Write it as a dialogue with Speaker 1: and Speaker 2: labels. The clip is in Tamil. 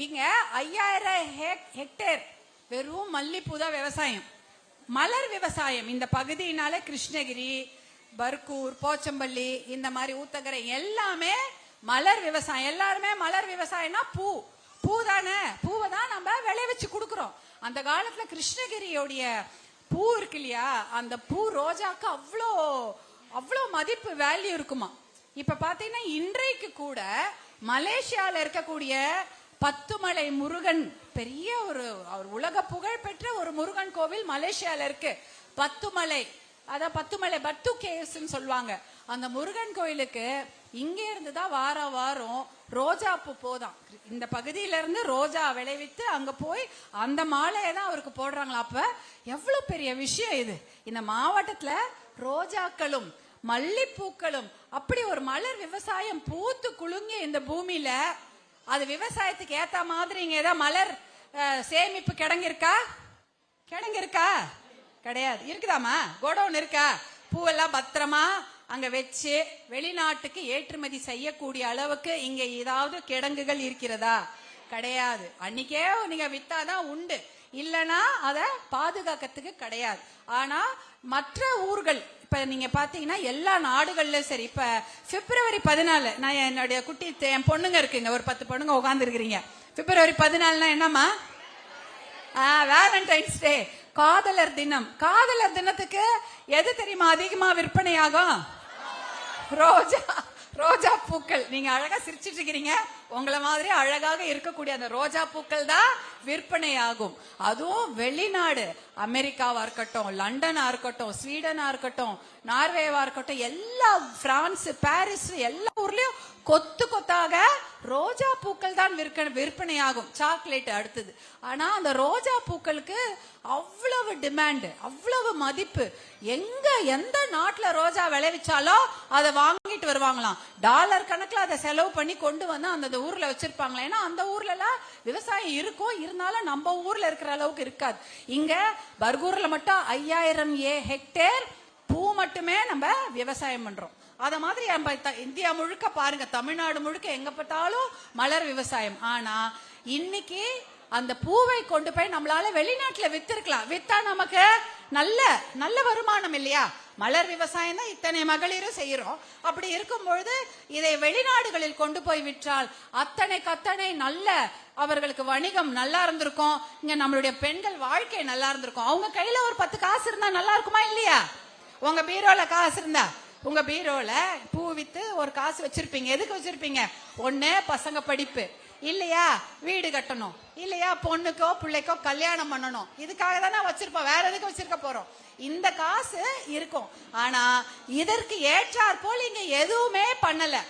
Speaker 1: இங்க ஐயாயிரம் ஹெக்- ஹெக்டேர் வெறும் மல்லிப்பூ தான் விவசாயம். மலர் விவசாயம். இந்த பகுதியினால கிருஷ்ணகிரி பர்கூர் போச்சம்பள்ளி இந்த மாதிரி ஊத்தகரை எல்லாமே மலர் விவசாயம். எல்லாருமே மலர் விவசாயம்னா பூ. பூ தானே. பூவை தான் நம்ம விளைவிச்சு கொடுக்குறோம். அந்த காலத்துல கிருஷ்ணகிரியோடைய பூ இருக்கு இல்லையா? அந்த பூ ரோஜாக்கு அவ்வளோ அவ்வளோ மதிப்பு வேல்யூ இருக்குமா. இப்ப பாத்தீங்கன்னா இன்றைக்கு கூட மலேசியால இருக்கக்கூடிய பத்துமலை முருகன் பெரிய ஒரு அவர் உலக புகழ் பெற்ற ஒரு முருகன் கோவில் மலேசியால இருக்கு. பத்துமலை அதான் பத்துமலை பத்து கேவ்ஸ்ன்னு சொல்லுவாங்க. அந்த முருகன் கோயிலுக்கு இங்க இருந்து தான் வார வாரம் ரோஜா பூ போதாம் இந்த பகுதியில இருந்து ரோஜா விளைவித்து அங்க போய் அந்த மாலையை தான் அவருக்கு போடுறாங்களா. அப்ப எவ்வளவு பெரிய விஷயம் இது. இந்த மாவட்டத்துல ரோஜாக்களும் மல்லிப்பூக்களும் அப்படி ஒரு மலர் விவசாயம் பூத்து குலுங்கி இந்த பூமியில அது விவசாயத்துக்கு ஏத்த மாதிரி இங்க ஏதாவது மலர் சேமிப்பு கிடங்கு இருக்கா கிடங்கு இருக்கா கிடையாது இருக்குதாமா கோடவுன் இருக்கா? பூவெல்லாம் பத்திரமா அங்க வச்சு வெளிநாட்டுக்கு ஏற்றுமதி செய்யக்கூடிய அளவுக்கு இங்க ஏதாவது கிடங்குகள் இருக்கிறதா? கிடையாது. அன்னைக்கே நீங்க வித்தாதான் உண்டு. இல்லனா அத பாதுகாக்கிறதுக்கு கிடையாது. ஆனா மற்ற ஊர்கள் இப்ப நீங்க பாத்தீங்கன்னா எல்லா நாடுகள்லயும் சரி இப்ப பிப்ரவரி பதினாலு நான் என்னுடைய குட்டி என் பொண்ணுங்க இருக்குங்க ஒரு பத்து பொண்ணுங்க உட்கார்ந்து இருக்கிறீங்க பிப்ரவரி பதினாலுனா என்னம்மா? வேலண்டைன்ஸ் டே காதலர் தினம். காதலர் தினத்துக்கு எது தெரியுமா அதிகமா விற்பனையாகும்? ரோஜா. ரோஜா பூக்கள். நீங்க அழகா சிரிச்சிட்டு இருக்கிறீங்க உங்களை மாதிரி அழகாக இருக்கக்கூடிய அந்த ரோஜா பூக்கள் தான் விற்பனை ஆகும் அதுவும் வெளிநாடு. அமெரிக்காவா இருக்கட்டும் லண்டனா இருக்கட்டும் ஸ்வீடனா இருக்கட்டும் நார்வேவா இருக்கட்டும் எல்லா பிரான்ஸ் பாரிஸ் எல்லா ஊர்லயும் கொத்து கொத்தாக ரோஜா பூக்கள் தான் விற்க விற்பனையாகும். சாக்லேட் அடுத்தது. ஆனா அந்த ரோஜா பூக்களுக்கு அவ்வளவு டிமாண்ட் அவ்வளவு மதிப்பு. எங்க எந்த நாட்டுல ரோஜா விளைவிச்சாலும் அதை வாங்கிட்டு வருவாங்களாம். டாலர் கணக்குல அதை செலவு பண்ணி கொண்டு வந்து அந்த ஊர்ல வச்சிருப்பாங்களா. ஏன்னா அந்த ஊர்ல எல்லாம் விவசாயம் இருக்கும் இருந்தாலும் நம்ம ஊர்ல இருக்கிற அளவுக்கு இருக்காது. இங்க பர்கூர்ல மட்டும் ஐயாயிரம் ஏ ஹெக்டேர் மட்டுமே நம்ம விவசாயம் பண்றோம். அத மாதிரி நம்ம த- இந்தியா முழுக்க பாருங்க தமிழ்நாடு முழுக்க எங்க பார்த்தாலும் மலர் விவசாயம். ஆனா இன்னைக்கு அந்த பூவை கொண்டு போய் நம்மளால வெளிநாட்டுல வித்திருக்கலாம். வித்தா நமக்கு நல்ல நல்ல வருமானம் இல்லையா? மலர் விவசாயம் தான் இத்தனை மகளிரும் செய்யறோம் அப்படி இருக்கும் பொழுது இதை வெளிநாடுகளில் கொண்டு போய் விற்றால் அத்தனை கத்தனை நல்ல அவர்களுக்கு வணிகம் நல்லா இருந்திருக்கும். இங்க நம்மளுடைய பெண்கள் வாழ்க்கை நல்லா இருந்திருக்கும். அவங்க கையில ஒரு பத்து காசு இருந்தா நல்லா இருக்குமா இல்லையா? உங்க பீரோல காசு இருந்தா உங்க பீரோல பூ வித்து ஒரு காசு வச்சிருப்பீங்க. எதுக்கு வச்சிருப்பீங்க? ஒண்ணு பசங்க படிப்பு. இல்லையா? வீடு கட்டணும். இல்லையா? பொண்ணுக்கோ பிள்ளைக்கோ கல்யாணம் பண்ணணும். இதுக்காக தானே வச்சிருப்போம். வேற எதுக்கு வச்சிருக்க போறோம்? இந்த காசு இருக்கும். ஆனா இதற்கு ஏற்றார் போல் இங்க எதுவுமே பண்ணல.